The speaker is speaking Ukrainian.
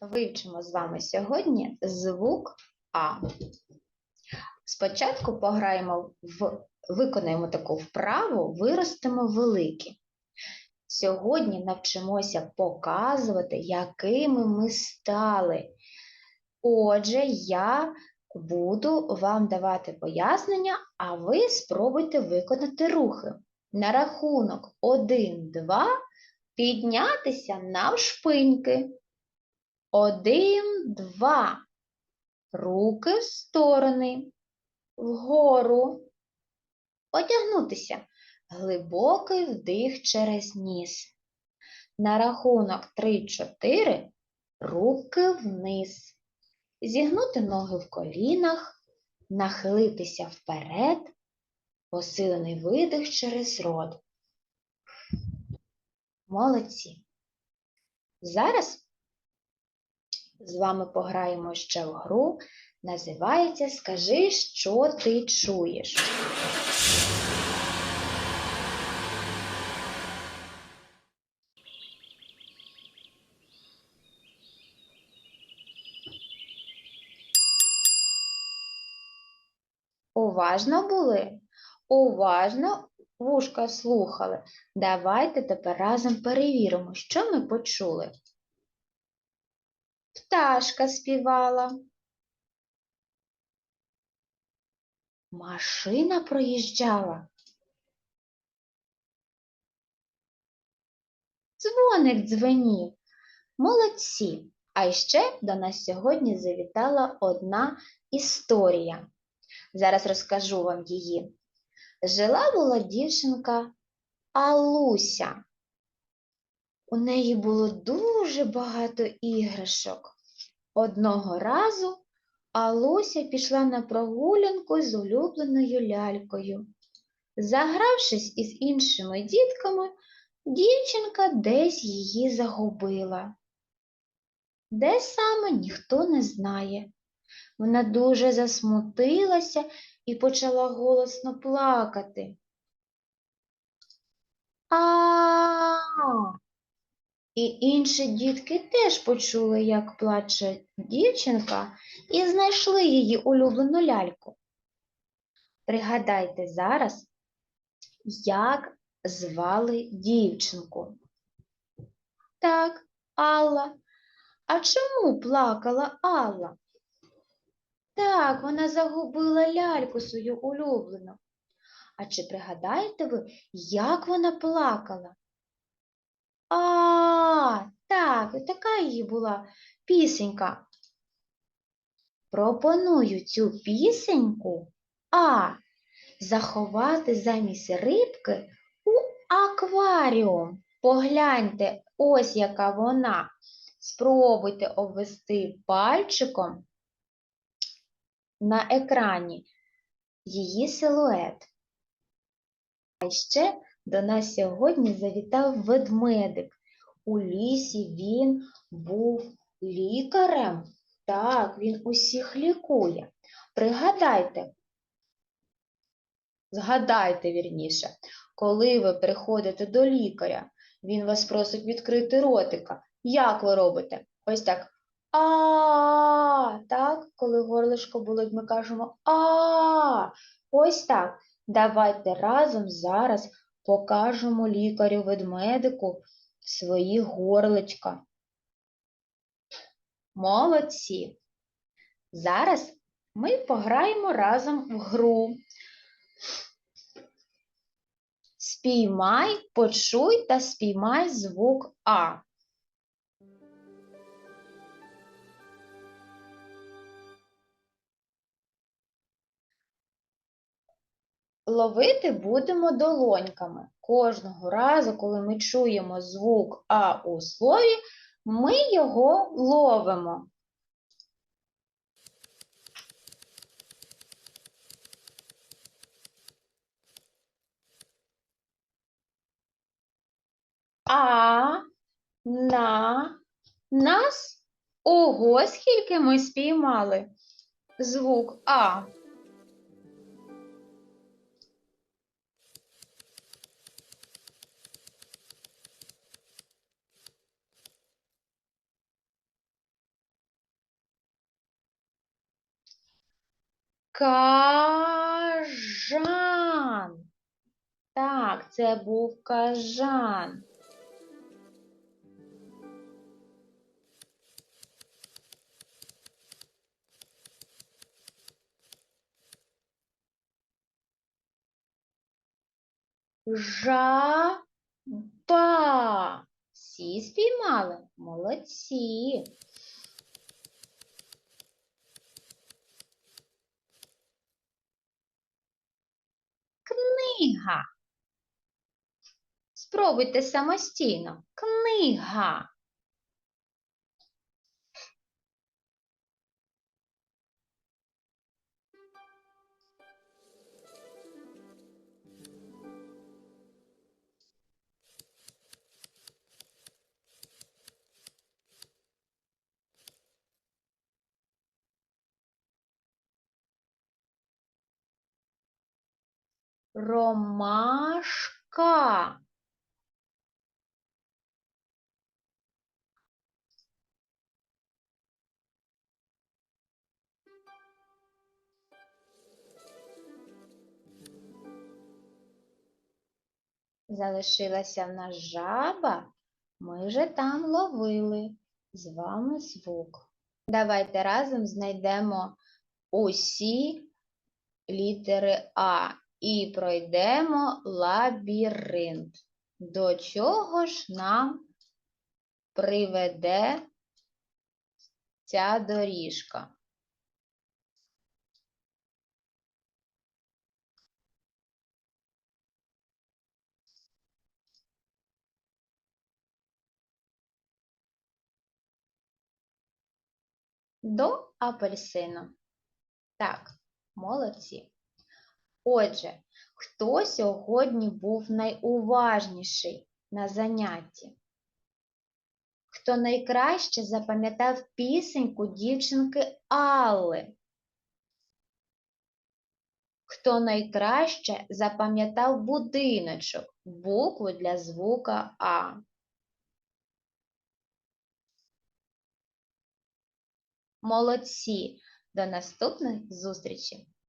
Вивчимо з вами сьогодні звук А. Спочатку пограємо в виконаємо таку вправу, виростемо великі. Сьогодні навчимося показувати, якими ми стали. Отже, я буду вам давати пояснення, а ви спробуйте виконати рухи. На рахунок 1, 2 піднятися навшпиньки. Один, два. Руки в сторони. Вгору. Потягнутися. Глибокий вдих через ніс. На рахунок 3-4 руки вниз. Зігнути ноги в колінах, нахилитися вперед, посилений видих через рот. Молодці. Зараз з вами пограємо ще в гру. Називається Скажи, що ти чуєш. Уважно були? Уважно вушка слухали. Давайте тепер разом перевіримо, що ми почули. Пташка співала. Машина проїжджала. Дзвоник дзвенів. Молодці. А ще до нас сьогодні завітала одна історія. Зараз розкажу вам її. Жила була дівчинка Алуся. У неї було дуже багато іграшок. Одного разу Алуся пішла на прогулянку з улюбленою лялькою. Загравшись із іншими дітками, дівчинка десь її загубила. Де саме ніхто не знає. Вона дуже засмутилася і почала голосно плакати. А. І інші дітки теж почули, як плаче дівчинка, і знайшли її улюблену ляльку. Пригадайте зараз, як звали дівчинку. Так, Алла. А чому плакала Алла? Так, вона загубила ляльку свою улюблену. А чи пригадаєте ви, як вона плакала? А, так, така її була пісенька. Пропоную цю пісеньку А заховати замість рибки у акваріум. Погляньте, ось яка вона. Спробуйте обвести пальчиком на екрані її силует. А ще до нас сьогодні завітав ведмедик. У лісі він був лікарем. Так, він усіх лікує. Пригадайте, згадайте вірніше, коли ви приходите до лікаря, він вас просить відкрити ротика. Як ви робите? Ось так. А, так, коли горлишко болить, ми кажемо а. Ось так. Давайте разом зараз покажемо лікарю ведмедику свої горличка. Молодці. Зараз ми пограємо разом в гру. Спіймай, почуй та спіймай звук А. Ловити будемо долоньками. Кожного разу, коли ми чуємо звук А у слові, ми його ловимо. А, на, нас. Ого, скільки ми спіймали звук А. Кажан. Так, це був кажан. Жаба. Всі спіймали? Молодці. Книга. Спробуйте самостійно. Книга. Ромашка. Залишилася в нас жаба. Ми вже там ловили з вами звук. Давайте разом знайдемо усі літери А і пройдемо лабіринт. До чого ж нам приведе ця доріжка? До апельсину. Так, молодці. Отже, хто сьогодні був найуважніший на занятті? Хто найкраще запам'ятав пісеньку дівчинки Алли? Хто найкраще запам'ятав будиночок, букву для звука А? Молодці! До наступних зустрічей!